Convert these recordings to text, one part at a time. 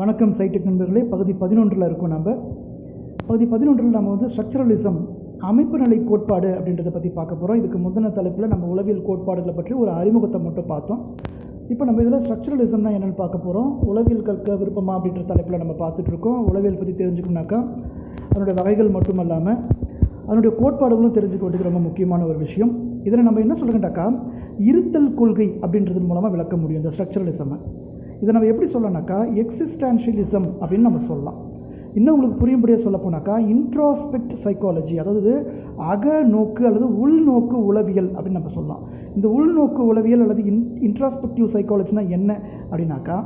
வணக்கம் சைட்டு நண்பர்களே. பகுதி பதினொன்றில் இருக்கும் நம்ம பகுதி பதினொன்றில் நம்ம வந்து ஸ்ட்ரக்சரலிசம் அமைப்பு நிலை கோட்பாடு அப்படின்றத பற்றி பார்க்க போகிறோம் இதுக்கு முந்தின தலைப்பில் நம்ம உளவியல் கோட்பாடுகளை பற்றி ஒரு அறிமுகத்தை மட்டும் பார்த்தோம். இப்போ நம்ம இதில் ஸ்ட்ரக்சரலிசம்னா என்னென்னு பார்க்க போகிறோம் உளவியல் கற்க விருப்பமா அப்படின்ற தலைப்பில் நம்ம பார்த்துட்ருக்கோம் உளவியல் பற்றி தெரிஞ்சுக்கணுனாக்கா அதனுடைய வகைகள் மட்டும் இல்லாமல் அதனுடைய கோட்பாடுகளும் தெரிஞ்சுக்க வேண்டியது ரொம்ப முக்கியமான ஒரு விஷயம். இதில் நம்ம என்ன சொல்லுங்கட்டாக்கா இருத்தல் கொள்கை அப்படின்றது மூலமாக விளக்க முடியும் இந்த ஸ்ட்ரக்சரலிசமை இதை நம்ம எப்படி சொல்லலாம்னாக்கா எக்ஸிஸ்டான்ஷியலிசம் அப்படின்னு நம்ம சொல்லலாம். இன்னும் உங்களுக்கு புரியும்படியாக சொல்ல போனாக்கா இன்ட்ராஸ்பெக்ட் சைக்காலஜி அதாவது அக நோக்கு அல்லது உள்நோக்கு உளவியல் அப்படின்னு நம்ம சொல்லலாம். இந்த உள்நோக்கு உளவியல் அல்லது இன் இன்ட்ராஸ்பெக்டிவ் சைக்காலஜினா என்ன அப்படின்னாக்கா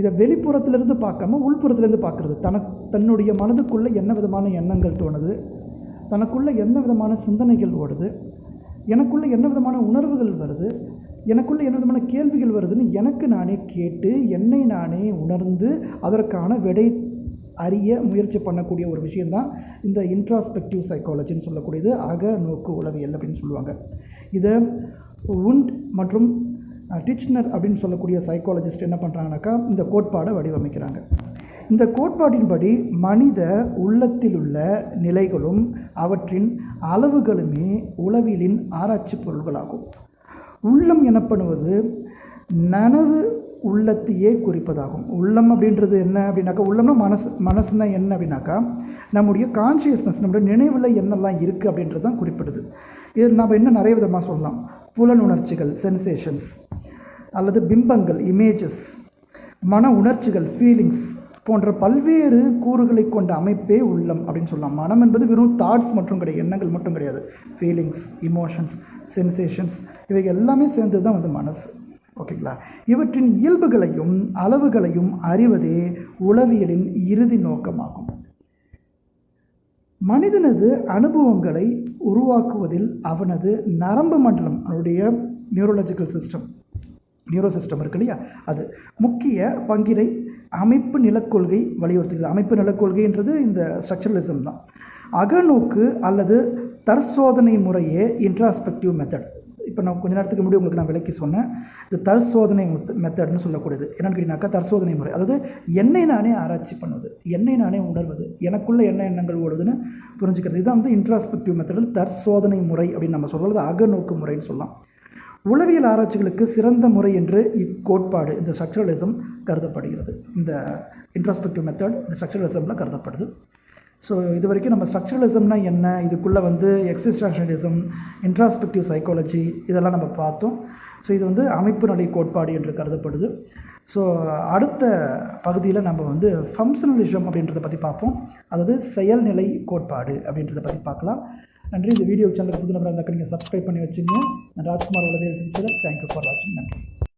இதை வெளிப்புறத்திலிருந்து பார்க்காம உள்புறத்திலேருந்து பார்க்குறது. தனக்கு தன்னுடைய மனதுக்குள்ளே என்ன விதமான எண்ணங்கள் தோணுது? தனக்குள்ளே என்ன விதமான சிந்தனைகள் ஓடுது? எனக்குள்ளே என்ன விதமான உணர்வுகள் வருது? எனக்குள்ளே என்ன விதமான கேள்விகள் வருதுன்னு எனக்கு நானே கேட்டு என்னை நானே உணர்ந்து அதற்கான விடை அறிய முயற்சி பண்ணக்கூடிய ஒரு விஷயந்தான் இந்த இன்ட்ராஸ்பெக்டிவ் சைக்காலஜின்னு சொல்லக்கூடியது அக நோக்கு உளவியல் அப்படின்னு சொல்லுவாங்க. இதை உண்ட் மற்றும் டிச்னர் அப்படின்னு சொல்லக்கூடிய சைக்காலஜிஸ்ட் என்ன பண்ணுறாங்கனாக்கா இந்த கோட்பாடை வடிவமைக்கிறாங்க. இந்த கோட்பாட்டின்படி மனித உள்ளத்தில் உள்ள நிலைகளும் அவற்றின் அளவுகளுமே உளவியலின் ஆராய்ச்சி பொருள்களாகும். உள்ளம் எனப்படுவது நனவு உள்ளத்தையே குறிப்பதாகும். உள்ளம் அப்படின்றது என்ன அப்படின்னாக்கா உள்ளம்னா மனசு மனசுனா என்ன அப்படின்னாக்கா நம்முடைய கான்ஷியஸ்னஸ் நம்முடைய நினைவில் என்னெல்லாம் இருக்குது அப்படின்றது தான் குறிப்பிடுது. இது நம்ம இன்னும் நிறைய விதமாக சொல்லலாம். புலனுணர்ச்சிகள் சென்சேஷன்ஸ் அல்லது பிம்பங்கள் இமேஜஸ் மன உணர்ச்சிகள் ஃபீலிங்ஸ் போன்ற பல்வேறு கூறுகளை கொண்ட அமைப்பே உள்ளம் அப்படின்னு சொல்லலாம். மனம் என்பது வெறும் தாட்ஸ் மட்டும் கிடையாது எண்ணங்கள் மட்டும் கிடையாது. ஃபீலிங்ஸ் இமோஷன்ஸ் சென்சேஷன்ஸ் இவை எல்லாமே சேர்ந்தது தான் வந்து மனசு. ஓகேங்களா? இவற்றின் இயல்புகளையும் அளவுகளையும் அறிவதே உளவியலின் இறுதி நோக்கமாகும். மனிதனது அனுபவங்களை உருவாக்குவதில் அவனது நரம்பு மண்டலம் அவனுடைய நியூரலாஜிக்கல் சிஸ்டம் நியூரோ சிஸ்டம் இருக்கு இல்லையா? அது முக்கிய பங்கினை அமைப்பு நிலக்கொள்கை வலியுறுத்துகிறது. அமைப்பு நிலக்கொள்கைன்றது இந்த ஸ்ட்ரக்சரலிசம் தான். அகநோக்கு அல்லது தற்சோதனை முறையே இன்ட்ராஸ்பெக்டிவ் மெத்தட் இப்போ நான் கொஞ்ச நேரத்துக்கு முன்னாடி உங்களுக்கு நான் விளக்கி சொன்னேன். இது தற்சோதனை மெத்தட்னு சொல்லக்கூடியது. என்னென்னு கேட்டீங்கன்னாக்கா தற்சோதனை முறை. அதாவது என்னை நானே ஆராய்ச்சி பண்ணுவது என்னை நானே உணர்வது எனக்குள்ள என்ன எண்ணங்கள் ஓடுதுன்னு புரிஞ்சுக்கிறது. இதுதான் வந்து இன்ட்ராஸ்பெக்டிவ் மெத்தட் தற்சோதனை முறை அப்படின்னு நம்ம சொல்கிறது அகநோக்கு முறைன்னு சொல்லலாம். உளவியல் ஆராய்ச்சிகளுக்கு சிறந்த முறை என்று இக்கோட்பாடு இந்த ஸ்ட்ரக்சரலிசம் கருதப்படுகிறது. இந்த இன்ட்ராஸ்பெக்டிவ் மெத்தட் இந்த ஸ்ட்ரக்சரலிசமில் கருதப்படுது. ஸோ இது வரைக்கும் நம்ம ஸ்ட்ரக்சரலிசம்னா என்ன? இதுக்குள்ளே வந்து எக்ஸிஸ்டான்ஷனலிசம் இன்ட்ராஸ்பெக்டிவ் சைக்காலஜி இதெல்லாம் நம்ம பார்த்தோம். ஸோ இது வந்து அமைப்பு நிலை கோட்பாடு என்று கருதப்படுது. ஸோ அடுத்த பகுதியில் நம்ம வந்து ஃபங்க்ஷனலிசம் அப்படின்றத பற்றி பார்ப்போம். அதாவது செயல்நிலை கோட்பாடு அப்படின்றத பற்றி பார்க்கலாம். நன்றி. இந்த வீடியோ சேனலுக்கு புது நம்பராக அந்த நீங்கள் சப்ஸ்கிரைப் பண்ணி வச்சுங்க நான் ராஜ்குமார் உளவியல் சிகிச்சை தேங்க்யூ ஃபார் வாட்சிங் நன்றி.